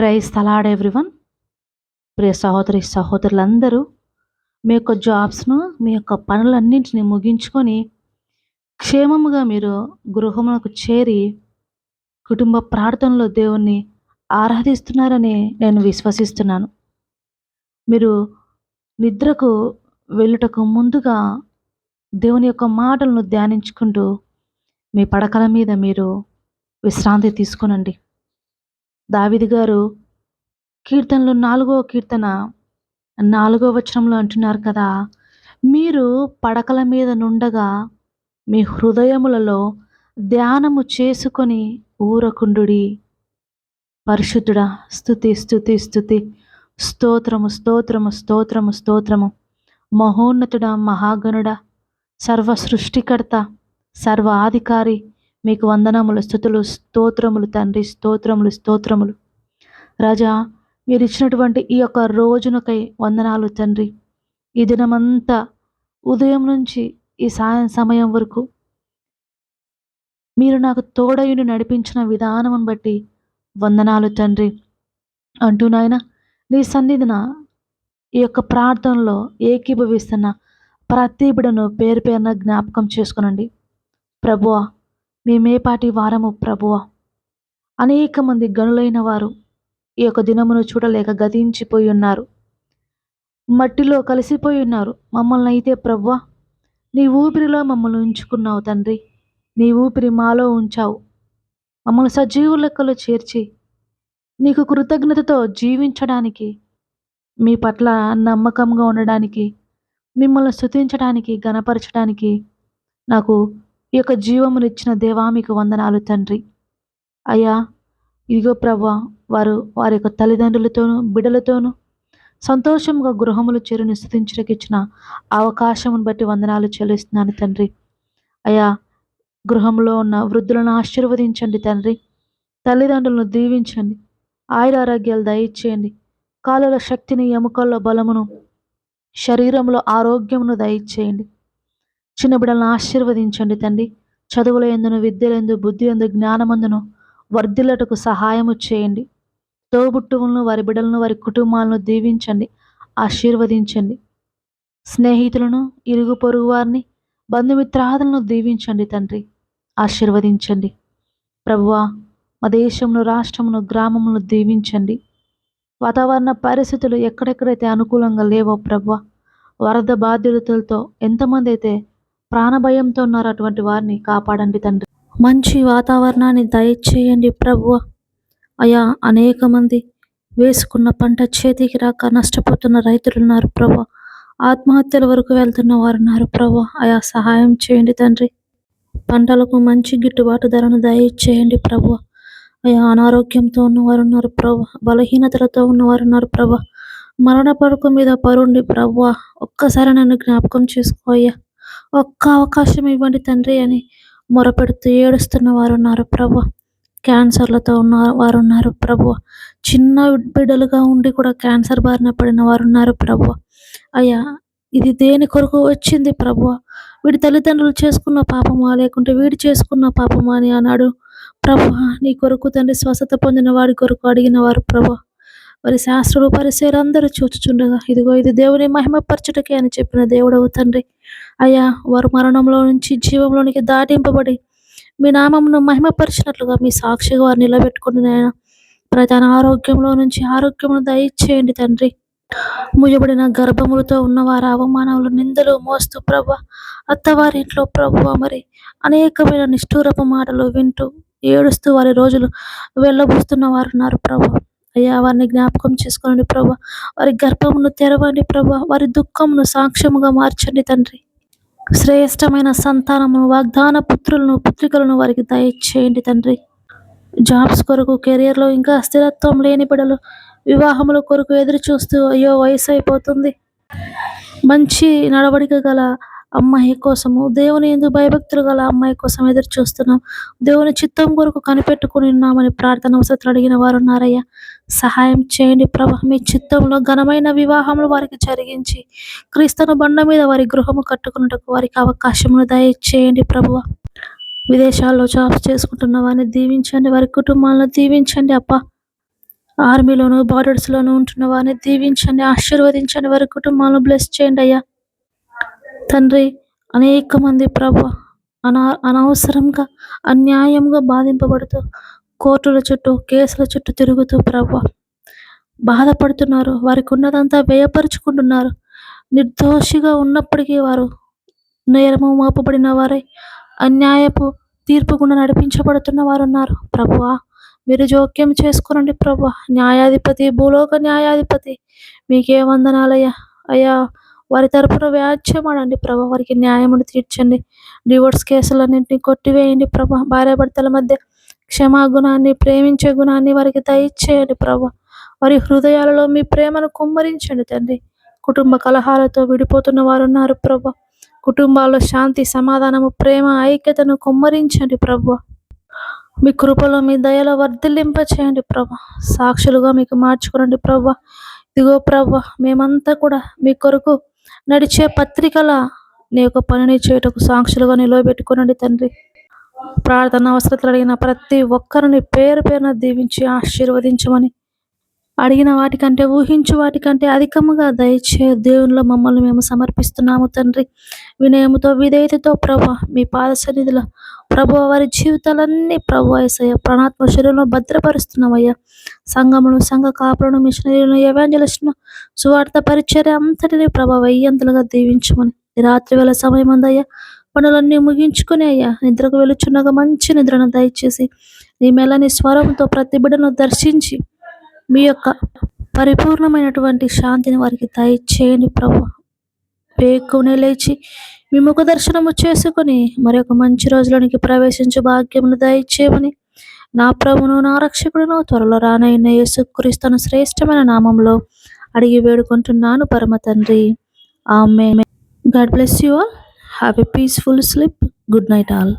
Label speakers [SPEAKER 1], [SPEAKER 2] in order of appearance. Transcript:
[SPEAKER 1] Praise తలాడ్ everyone ప్రియ సహోదరి సహోదరులందరూ మీ యొక్క జాబ్స్ను మీ యొక్క పనులన్నింటినీ ముగించుకొని క్షేమముగా మీరు గృహమునకు చేరి కుటుంబ ప్రార్థనలో దేవుణ్ణి ఆరాధిస్తున్నారని నేను విశ్వసిస్తున్నాను. మీరు నిద్రకు వెళ్ళుటకు ముందుగా దేవుని యొక్క మాటలను ధ్యానించుకుంటూ మీ పడకల మీద మీరు విశ్రాంతి తీసుకునండి. దావిది గారు కీర్తనలు నాలుగో కీర్తన నాలుగో వచనంలో అంటున్నారు కదా మీరు పడకల మీద నుండగా మీ హృదయములలో ధ్యానము చేసుకొని ఊరకుండుడి. పరిశుద్ధుడా స్థుతి స్థుతి స్థుతి స్తోత్రము స్తోత్రము స్తోత్రము స్తోత్రము. మహోన్నతుడ మహాగణుడ సర్వ సృష్టికర్త సర్వ ఆధికారి మీకు వందనములు స్థుతులు స్తోత్రములు తండ్రి స్తోత్రములు స్తోత్రములు. రాజా మీరు ఇచ్చినటువంటి ఈ యొక్క రోజునకై వందనాలు తండ్రి. ఈ దినమంతా ఉదయం నుంచి ఈ సాయం సమయం వరకు మీరు నాకు తోడయుని నడిపించిన విధానమును బట్టి వందనాలు తండ్రి. అంటూ నాయన నీ సన్నిధిన ఈ యొక్క ప్రార్థనలో ఏకీభవిస్తున్న ప్రతి బిడను పేరు పేరున జ్ఞాపకం చేసుకునండి. ప్రభువా మేమేపాటి వారము ప్రభువ. అనేక మంది గనులైన వారు ఈ యొక్క దినమును చూడలేక గతించిపోయి ఉన్నారు. మట్టిలో కలిసిపోయి ఉన్నారు. మమ్మల్ని అయితే ప్రభువ నీ ఊపిరిలో మమ్మల్ని ఉంచుకున్నావు తండ్రి. నీ ఊపిరి మాలో ఉంచావు. మమ్మల్ని సజీవులెక్కలో చేర్చి నీకు కృతజ్ఞతతో జీవించడానికి మీ పట్ల నమ్మకంగా ఉండడానికి మిమ్మల్ని స్థుతించడానికి గనపరచడానికి నాకు ఈ యొక్క జీవమునిచ్చిన దేవా మీకు వందనాలు తండ్రి. అయ్యా ఇదిగో ప్రభా వారు వారి యొక్క తల్లిదండ్రులతోనూ బిడలతోనూ సంతోషంగా గృహములు చేరుని స్థుతించడానికి ఇచ్చిన అవకాశమును బట్టి వందనాలు చెల్లిస్తున్నాను తండ్రి. అయ్యా గృహంలో ఉన్న వృద్ధులను ఆశీర్వదించండి తండ్రి. తల్లిదండ్రులను దీవించండి. ఆయురారోగ్యాలు దయచేయండి. కాలుల శక్తిని ఎముకల్లో బలమును శరీరంలో ఆరోగ్యమును దయచేయండి. చిన్న బిడ్డలను ఆశీర్వదించండి తండ్రి. చదువుల ఎందును విద్యలందు బుద్ధి ఎందు జ్ఞానమందును వర్ధిల్లటకు సహాయము చేయండి. తోబుట్టువులను వారి బిడ్డలను వారి కుటుంబాలను దీవించండి ఆశీర్వదించండి. స్నేహితులను ఇరుగు పొరుగు వారిని బంధుమిత్రాదులను దీవించండి తండ్రి ఆశీర్వదించండి. ప్రభువా మా దేశమును రాష్ట్రమును గ్రామమును దీవించండి. వాతావరణ పరిస్థితులు ఎక్కడెక్కడైతే అనుకూలంగా లేవో ప్రభు వరద బాధ్యతలతో ఎంతమంది అయితే ప్రాణభయంతో ఉన్నారు అటువంటి వారిని. కాపాడండి తండ్రి. మంచి వాతావరణాన్ని దయచేయండి ప్రభు అయా అనేక మంది వేసుకున్న పంట చేతికి రాక నష్టపోతున్న రైతులు ఉన్నారు ప్రభు ఆత్మహత్యల వరకు వెళ్తున్న వారు ఉన్నారు ప్రభు అయా సహాయం చేయండి తండ్రి. పంటలకు మంచి గిట్టుబాటు ధరను దయచేయండి ప్రభు అయా అనారోగ్యంతో ఉన్నవారు ఉన్నారు ప్రభు బలహీనతలతో ఉన్నవారు ఉన్నారు ప్రభు మరణ పరుకు మీద పరుండి ప్రభు ఒక్కసారి నన్ను జ్ఞాపకం చేసుకో అయ్యా. ఒక్క అవకాశం ఇవ్వండి తండ్రి అని మొరపెడుతూ ఏడుస్తున్న వారు ఉన్నారు ప్రభు. క్యాన్సర్లతో ఉన్న వారు ఉన్నారు ప్రభు. చిన్న బిడ్డలుగా ఉండి కూడా క్యాన్సర్ బారిన పడిన వారు ఉన్నారు ప్రభు. అయ్యా ఇది దేని కొరకు వచ్చింది ప్రభు? వీడి తల్లిదండ్రులు చేసుకున్న పాపమా? లేకుంటే వీడి చేసుకున్న పాపమా అని అన్నాడు ప్రభు. నీ కొరకు తండ్రి స్వస్థత పొందిన వాడి కొరకు అడిగిన వారు ప్రభు. వారి శాస్త్రులు పరిసేరు అందరూ చూచుచుండగా ఇదిగో ఇది దేవుని మహిమపరచుటకే అని చెప్పిన దేవుడవు తండ్రి. అయ్యా వారు మరణంలో నుంచి జీవంలోనికి దాటింపబడి మీ నామమును మహిమపరిచినట్లుగా మీ సాక్షిగా వారు నిలబెట్టుకుని నేను ప్రధాన ఆరోగ్యంలో నుంచి ఆరోగ్యమును దయచేయండి తండ్రి. ముయ్యబడిన గర్భములతో ఉన్నవారు అవమానములు నిందలు మోస్తూ ప్రభు అత్తవారి ఇంట్లో ప్రభు మరి అనేకమైన నిష్ఠూరపు మాటలు వింటూ ఏడుస్తూ వారి రోజులు వెళ్ళబోస్తున్న వారు ఉన్నారు ప్రభు. అయ్యా వారిని జ్ఞాపకం చేసుకోండి ప్రభు. వారి గర్భమును తెరవండి ప్రభు. వారి దుఃఖమును సాక్ష్యముగా మార్చండి తండ్రి. శ్రేష్టమైన సంతానమును వాగ్దాన పుత్రులను పుత్రికలను వారికి దయచేయండి తండ్రి. జాబ్స్ కొరకు కెరియర్లో ఇంకా స్థిరత్వం లేని బిడలు వివాహముల కొరకు ఎదురు చూస్తూ అయ్యో వయసు అయిపోతుంది. మంచి నడవడిక గల అమ్మాయి కోసము దేవుని ఎందు భయభక్తులు గల అమ్మాయి కోసం ఎదురు చూస్తున్నాం. దేవుని చిత్తం కొరకు కనిపెట్టుకుని ఉన్నామని ప్రార్థన అవసరం అడిగిన వారు ఉన్నారయ్యా. సహాయం చేయండి ప్రభా. మీ చిత్తంలో ఘనమైన వివాహములు వారికి జరిగించి క్రీస్తును బండ మీద వారి గృహము కట్టుకున్నటకు వారికి అవకాశమును దయచేయండి ప్రభువ. విదేశాల్లో జాబ్స్ చేసుకుంటున్న వారిని దీవించండి వారి కుటుంబాలను దీవించండి అప్ప. ఆర్మీలోను బార్డర్స్లోను ఉంటున్న వారిని దీవించండి ఆశీర్వదించండి వారి కుటుంబాలను బ్లెస్ చేయండి అయ్యా. తండ్రి అనేక మంది ప్రభు అనా అనవసరంగా అన్యాయంగా బాధింపబడుతూ కోర్టుల చుట్టూ కేసుల చుట్టూ తిరుగుతూ ప్రభు బాధపడుతున్నారు. వారికి ఉన్నదంతా వ్యయపరుచుకుంటున్నారు. నిర్దోషిగా ఉన్నప్పటికీ వారు నేరము మోపబడిన వారే అన్యాయపు తీర్పు గుండా నడిపించబడుతున్న వారు ఉన్నారు ప్రభువా మీరు జోక్యం చేసుకోనండి ప్రభు. న్యాయాధిపతి భూలోక న్యాయాధిపతి మీకే వందనాలయ్యా. అయ్యా వారి తరపున వ్యాజ్యమాడండి ప్రభా. వారికి న్యాయమును తీర్చండి. డివోర్స్ కేసులన్నింటినీ కొట్టివేయండి ప్రభా. భార్యాభర్తల మధ్య క్షమా గుణాన్ని ప్రేమించే గుణాన్ని వారికి దయచేయండి ప్రభా. వారి హృదయాలలో మీ ప్రేమను కుమ్మరించండి తండ్రి. కుటుంబ కలహాలతో విడిపోతున్న వారు ఉన్నారు ప్రభా. కుటుంబాల్లో శాంతి సమాధానము ప్రేమ ఐక్యతను కుమ్మరించండి ప్రభు. మీ కృపలో మీ దయలో వర్ధిల్లింప చేయండి ప్రభా. సాక్షులుగా మీకు మార్చుకోనండి ప్రభా. ఇదిగో ప్రభా మేమంతా కూడా మీ కొరకు నడిచే పత్రికల నీ యొక్క పనిని చేయటకు సాక్షులుగా నిలవబెట్టుకోనండి తండ్రి. ప్రార్థన అవసరతలు అడిగిన ప్రతి ఒక్కరిని పేరు పేరున దీవించి ఆశీర్వదించమని అడిగిన వాటికంటే ఊహించు వాటికంటే అధికముగా దయచే దేవునిలో మమ్మల్ని మేము సమర్పిస్తున్నాము తండ్రి. వినయముతో విధేయతతో ప్రభ మీ పాద సన్నిధిలో ప్రభు వారి జీవితాలన్నీ ప్రభు ఏసయ్య ప్రాణాత్మ శరీరంలో భద్రపరుస్తున్నామయ్యా. సంఘమును సంఘ కాపులను మిషనరీలను ఎవాంజలిస్ట్ను సువార్త పరిచర్య అంతటిని ప్రభ వెయ్యంతలుగా దీవించమని. రాత్రి వేళ సమయం అందయ్యా పనులన్నీ ముగించుకుని అయ్యా నిద్రకు వెలుచున్నగా మంచి నిద్రను దయచేసి నీ మెల్లని స్వరంతో ప్రతి బిడ్డను దర్శించి మీ యొక్క పరిపూర్ణమైనటువంటి శాంతిని వారికి దయచేయని ప్రభు. వేకునే లేచి మీ ముఖ దర్శనము చేసుకొని మరి ఒక మంచి రోజులోనికి ప్రవేశించు భాగ్యమును దయచేయమని నా ప్రభును నా రక్షకుడును త్వరలో రానైన యేసుక్రీస్తును శ్రేష్టమైన నామంలో అడిగి వేడుకుంటున్నాను పరమ తండ్రి. ఆమె God bless you all. Have a peaceful sleep. Good night all.